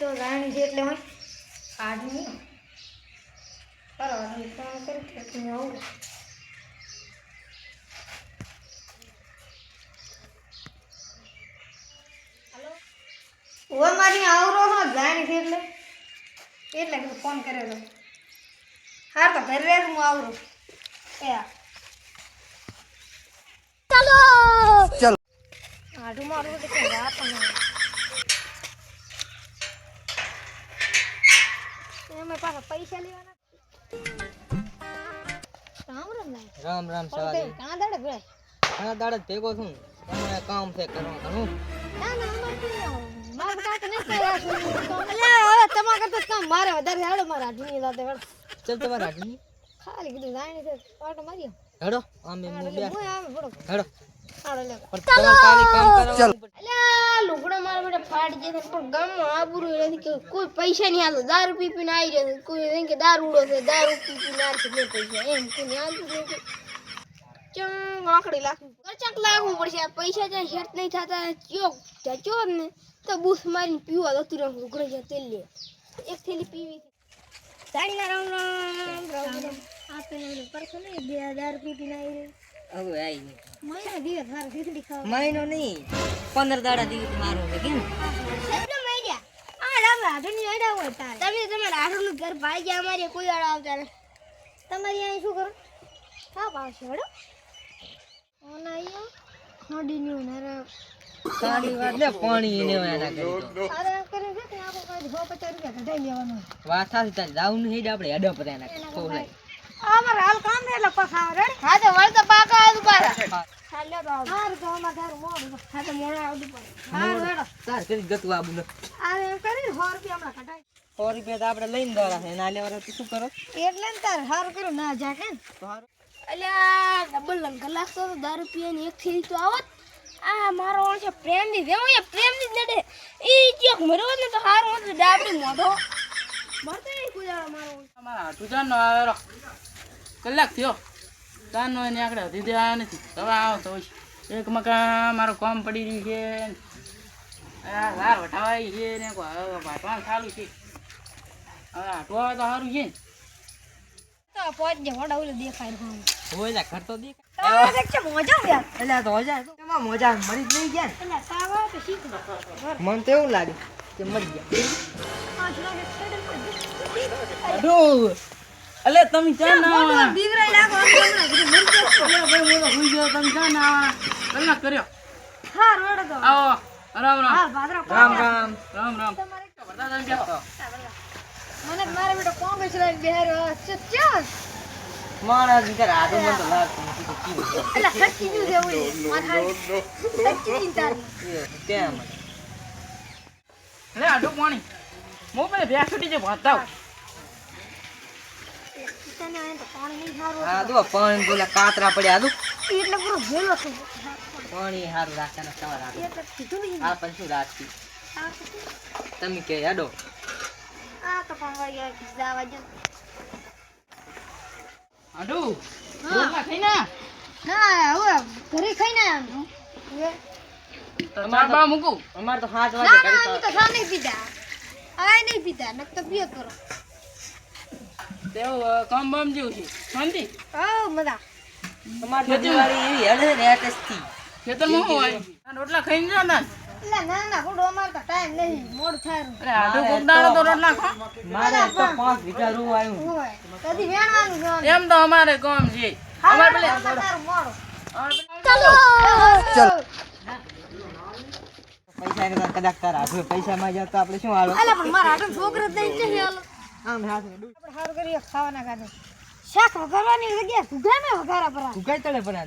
તો રાણી છે એટલે હું હવે ફોન કરી આવો. મારી આવરો હો જાણી છે એટલે. એટલે ફોન કરેલો હાર તો ઘરે હું આવરો. એ. ચાલો. આઢું મારું તો કઈ વાત નહીં એમાં પાછા પૈસા લેવાના રામ રામ રામ રામ સવારે. કઈ કાં દાડે ભરાય ઘણા દાડા ભેગો છું. તમારે કામ છે કરવા ઘણું ના ના અમારે. મારે કાંઈ નથી કર્યા છે. અલ્યા, હવે તમારા કરતા કામ મારે. વધારે હેડો મારા આઢુંની સાથે હેડો. ચલ તમારા હાટલી ખાલી કીધું લાઈને છે પાટો માર્યો. હેડો. આમ એમ બે હું આમે ભડો. હેડો. લે. પણ તમારે કામ મારા ફાટી પણ ગામમાં આબરૂ નથી કે કોઈ પૈસા નહીં આલતો. દારૂ પી પીને આવી રહ્યો છે. કોઈ એમ કે દારૂડો છે. દારૂ પી પીને આવશે બે પૈસા. એમ કોઈ આલતું જ નથી. ચંગ આંકડી લાખું ખર્ચાક લાગવું પડશે. આ પૈસા જ્યાં હેટ નહીં થતા. ચો ત્યાં ચો ને. તો બૂસ મારીને પીવા જતું રહું લુગડો જ્યાં તેલ લે. એક થેલી પીવી સાડીના રામ રામ. રામ રામ. આ પરસો નહીં, દારૂ પી પીને આવી રહ્યો. હવે આઈ મહિનો દિવસ મારે ખીચડી ખાવા. મહિનો નહીં પંદર દાડા દિવસ મારો છે કેમ? એટલો મઈ ગયા આ રામ આઢુંની આડા હોય તારે. તમે તમારા આઠનું ઘર ભાઈ ગયા અમારે કોઈ આડો આવતા નથી. તમારી અહીં શું કરો? હા પાવશે હેડો. ઓના અહીંયા નડીની હોય ને વાત લે પાણી ને એના કરી અરે એમ છે કે આપણે કોઈ સો પચાસ રૂપિયા કઢાઈ લેવાનું વાત સાચી તાર જાવું નહીં આપણે ખોલાય અમારે હાલ કામ ને એટલે આવે રેડી હા તો વળતા પાકા હા તો. તો અમારે તારું મોડું છે. હા તો મોડા આવતું પાછા હારું હેડો. તાર કરી ગતું આબુ ને આ એમ કરીને સો રૂપિયા હમણાં તો આપણે લઈને દોરા છે. ના લેવા તો શું કરો? એટલે ને તાર હારું કર્યું ના જા કે તો હારું. અલ્યા ડબલ લંગર લાગતો તો દારૂ એક થેલી તો આવત. આ મારો ઓણ છે પ્રેમની જેમ એ પ્રેમની નડે. એ ચેક મર્યો ને તો હારું ડાબડી મોઢો. મરતો મારો આવેલો કલાક થયો. જાનનો એને આકડે હજી દે આવ્યો નથી. હવે આવો તો એક મકા મારો કામ પડી રહ્યું છે. આ વાર વટાવાય છે ને હવે છે. હવે તો સારું છે ને. તો પહોંચ જે મોઢા દેખાય. હોય ઘર તો દેખ તારે દેખ છે મોજા વ્યા એટલે આ તો હજાર તો એમાં મોજા મરી જ નહીં ગયા મને તો એવું લાગે કે મરી ગયા. અલે તમે ચા ના મરી જશે. અલે ભાઈ તો સુઈ ગયો. તમે ચા ના? કલાક કર્યો. હા રોડ તો આવો રામ રામ. રામ રામ. રામ રામ. તમારે વરદાન બેસો. મને તો મારા બેટો કોંગ્રેસ લઈને બેહાર્યો છે ચાલ માણસ વિચાર આદો મને તો લાગતું નથી ખર્ચી ગયું છે માથા સચ્ચી ચિંતા કેમ? લે હાટુ પાણી મોબાઈલ ભેસ છૂટી જે ભણતા સારું આ દો પાણી પેલા કાતરા પડ્યા દો એટલે પૂરો ભેલો છે પાણી સારું રાખવાના સવાર આવે. એટલે નહીં. આ પણ શું રાખતી આ તો શું? તમે કે હેડો આ તો પણ વળી જવા જો. હાટુ રોટલા ખાઈ ના ના હવે ઘરે ખાઈને આવ્યા હવે તમારા બા મૂકું અમારે તો હાથ વાગે તો સા નહીં પીતા આ નહીં પીતા નક તો પીએ કરો. તેવું કામ જેવું છે. શાંતિ? હા મજા. તમારે તો એવી હેડે ને એટેસ્ટથી ખેતરમાં શું હોય? રોટલા ખાઈને જાઓ ના ના ખોટું અમારે તો ટાઈમ નહીં. મોડું થાય રહ્યું. અરે હાટુ કોક દાડો તો રોટલા ખા. મારે તો પાંચ વીઘા રૂ આવ્યું. હોય? કદી વેણવાનું જવાનું એમ તો અમારે કામ છે. પૈસા કદાચ તારા પૈસા માં જાવ તો આપણે શું હાલો? પણ મારા છોકરો જ નહીં આમ હાથ આપણે સારું કરીએ ખાવાના કાઢે શાક વઘારવાની જગ્યા સુધાને વઘારા પર ઉગાઈ તળે પરા